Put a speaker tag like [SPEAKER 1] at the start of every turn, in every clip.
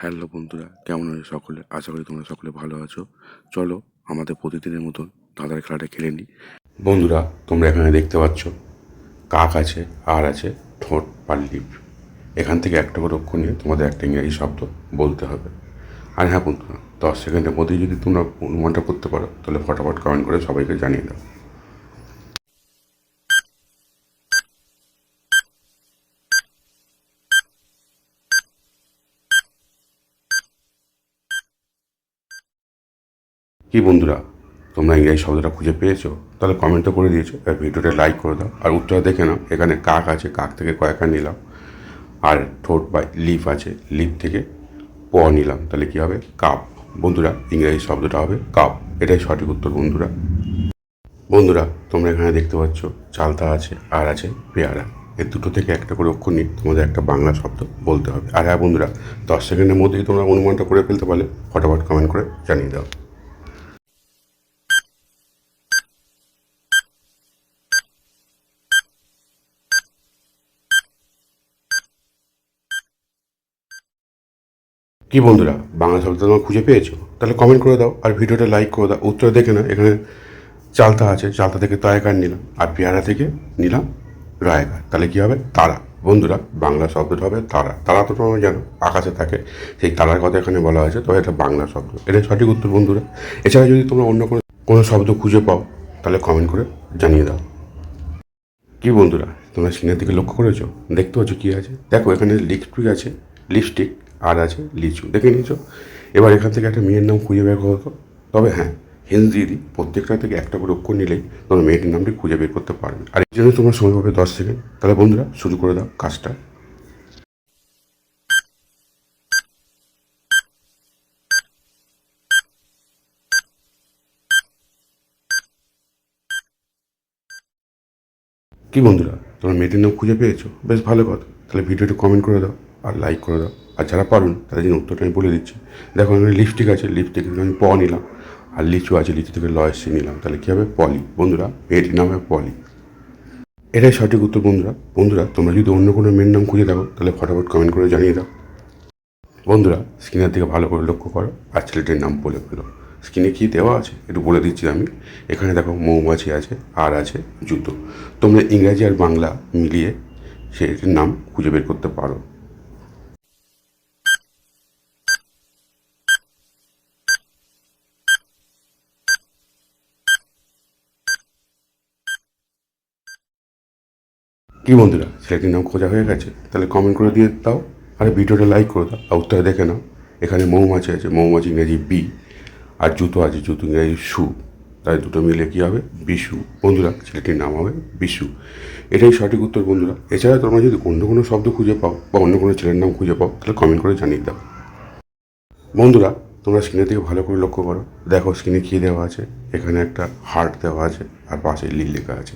[SPEAKER 1] Hello বন্ধুরা, কেমন আছো সকলে? আশা করি তোমরা সকলে ভালো আছো। চলো আমাদের প্রতিদিনের মতন ধাঁধার খেলাটা খেলে নিই বন্ধুরা, তোমরা এখানে দেখতে পাচ্ছ, কাক আছে, আর আছে ঠোঁট বা লিপ। এখান থেকে একটা করে অক্ষর নিয়ে তোমাদের একটা ইংরেজি শব্দ বলতে হবে। আর হ্যাঁ বন্ধুরা, দশ সেকেন্ডের মধ্যেই যদি তোমরা অনুমানটা করতে পারো, তাহলে ফটাফট কমেন্ট করে সবাইকে জানিয়ে দাও। কি বন্ধুরা, তোমরা ইংরেজি শব্দটা খুঁজে পেয়েছ? তাহলে কমেন্টও করে দিয়েছ। ভিডিওটা লাইক করে দাও। আর উত্তর দেখে নাও। এখানে কাক আছে, কাক থেকে কয়েকটা নিলাম। আর ঠোঁট বা লিপ আছে লিপ থেকে প নিলাম। তাহলে কি হবে? কাপ। বন্ধুরা, ইংরেজি শব্দটা হবে কাপ। এটাই সঠিক উত্তর, বন্ধুরা। বন্ধুরা, তোমরা এখানে দেখতে পাচ্ছ, চালতা আছে, আর আছে পেয়ারা। এর দুটো থেকে একটা করে অক্ষর নিয়ে তোমাদের একটা বাংলা শব্দ বলতে হবে। আর হ্যাঁ বন্ধুরা, দশ সেকেন্ডের মধ্যেই তোমরা অনুমানটা করে ফেলতে পারলে, ফটাফট কমেন্ট করে জানিয়ে দাও। কি বন্ধুরা, বাংলা শব্দ তোমরা খুঁজে পেয়েছ? তাহলে কমেন্ট করে দাও, আর ভিডিওটা লাইক করে দাও। উত্তর দেখে না এখানে চালতা আছে, চালতা থেকে তয়কার নিলাম, আর পেয়ারা থেকে নিলাম রায়কার তাহলে কী হবে? তারা। বন্ধুরা, বাংলা শব্দটা হবে তারা। তারা তো তোমরা জানো, আকাশে থাকে। সেই তারার কথা এখানে বলা হয়েছে, তবে এটা বাংলা শব্দ। এটা সঠিক উত্তর, বন্ধুরা। এছাড়া যদি তোমরা অন্য কোনো কোনো শব্দ খুঁজে পাও, তাহলে কমেন্ট করে জানিয়ে দাও। কি বন্ধুরা, তোমরা সিনের দিকে লক্ষ্য করেছ? দেখতে পাচ্ছ কী আছে? দেখো, এখানে লিপস্টিক আছে লিপস্টিক আর আছে লিচু। দেখে নিয়েছো? এবার এখান থেকে একটা মেয়ের নাম খুঁজে বের করো। তবে হ্যাঁ হিন্স দিয়ে দিই প্রত্যেকটা থেকে একটা করে অক্ষর নিলেই তোমরা মেয়েটির নামটি খুঁজে বের করতে পারবে। আর এই জন্য তোমার সময় পাবে দশ সেকেন্ড। তাহলে বন্ধুরা, শুরু করে দাও কাজটা। কি বন্ধুরা, তোমরা মেয়েটির নাম খুঁজে পেয়েছ? বেশ ভালো কথা। তাহলে ভিডিওটা কমেন্ট করে দাও আর লাইক করে দাও। আর যারা পারুন, তাদের জন্য উত্তরটা আমি বলে দিচ্ছি। দেখো, এখানে লিপস্টিক আছে লিপস্টিক আমি প নিলাম। আর লিচু আছে, লিচু থেকে লয়েসি নিলাম। তাহলে কী হবে? পলি। বন্ধুরা মেয়েটির নাম হবে পলি। এটাই সঠিক উত্তর, বন্ধুরা। বন্ধুরা, তোমরা যদি অন্য কোনো মেয়ের নাম খুঁজে দেখো তাহলে ফটাফট কমেন্ট করে জানিয়ে দাও। বন্ধুরা স্ক্রিনের দিকে ভালো করে লক্ষ্য করো, আর ছেলেটির নাম বলে ফেলো। স্ক্রিনে কী দেওয়া আছে? একটু বলে দিচ্ছি আমি। এখানে দেখো, মৌমাছি আছে, আর আছে জুতো। তোমরা ইংরাজি আর বাংলা মিলিয়ে সেটির নাম খুঁজে বের করতে পারো। কি বন্ধুরা ছেলেটির নাম খোঁজা হয়ে গেছে? তাহলে কমেন্ট করে দিয়ে দাও, আর ভিডিওটা লাইক করে দাও, আর উত্তরে দেখে নাও। এখানে মৌমাছি আছে, মৌমাছি ইংরেজি বি, আর জুতো আছে, জুতো ইংরেজি শু তাই দুটো মিলে কী হবে? বিশু। বন্ধুরা, ছেলেটির নাম হবে বিশু। এটাই সঠিক উত্তর, বন্ধুরা। এছাড়া তোমরা যদি অন্য কোনো শব্দ খুঁজে পাও বা অন্য কোনো ছেলের নাম খুঁজে পাও, তাহলে কমেন্ট করে জানিয়ে দাও। বন্ধুরা তোমরা স্ক্রিনের দিকে ভালো করে লক্ষ্য করো। দেখো স্ক্রিনে কী দেওয়া আছে? এখানে একটা হার্ট দেওয়া আছে, আর পাশে লিল লেখা আছে।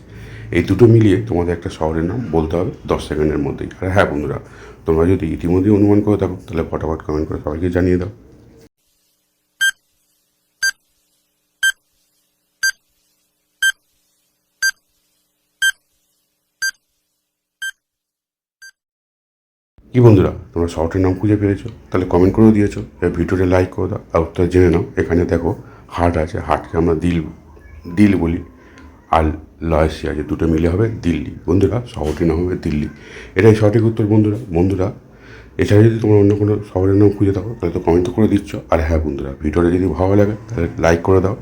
[SPEAKER 1] এই দুটো মিলিয়ে তোমাদের একটা শহরের নাম বলতে হবে দশ সেকেন্ডের মধ্যেই। আর হ্যাঁ বন্ধুরা, তোমরা যদি ইতিমধ্যেই অনুমান করে থাকো, তাহলে ফটাফট কমেন্ট করে সবাইকে জানিয়ে দাও। কি বন্ধুরা, তোমরা শহরটির নাম খুঁজে পেয়েছ? তাহলে কমেন্ট করেও দিয়েছ। এবার ভিডিওটা লাইক করে দাও, আর উত্তর জেনে নাও। এখানে দেখো হার্ট আছে হার্টকে আমরা দিল দিল বলি। আর লয়েসি আছে, দুটো মিলে হবে দিল্লি। বন্ধুরা শহরটির নাম হবে দিল্লি। এটাই সঠিক উত্তর বন্ধুরা। বন্ধুরা, এছাড়া যদি তোমরা অন্য কোনো শহরের নাম খুঁজে থাকো, তাহলে তো কমেন্ট করে দিচ্ছ। আর হ্যাঁ বন্ধুরা, ভিডিওটা যদি ভালো লাগে, তাহলে লাইক করে দাও।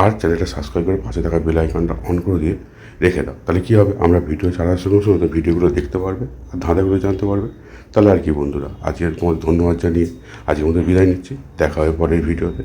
[SPEAKER 1] আর চ্যানেলটা সাবস্ক্রাইব করে পাশে থাকা বেল আইকনটা অন করে দিয়ে রেখে দাও তাহলে কী হবে? আমরা ভিডিও ছাড়ার সঙ্গে সঙ্গে ভিডিওগুলো দেখতে পারবে, আর ধাঁধাগুলো জানতে পারবে। তাহলে আর কি বন্ধুরা? আজকে তোমাদের ধন্যবাদ জানিয়ে আজকের মধ্যে বিদায় নিচ্ছি। দেখা হবে পরের ভিডিওতে।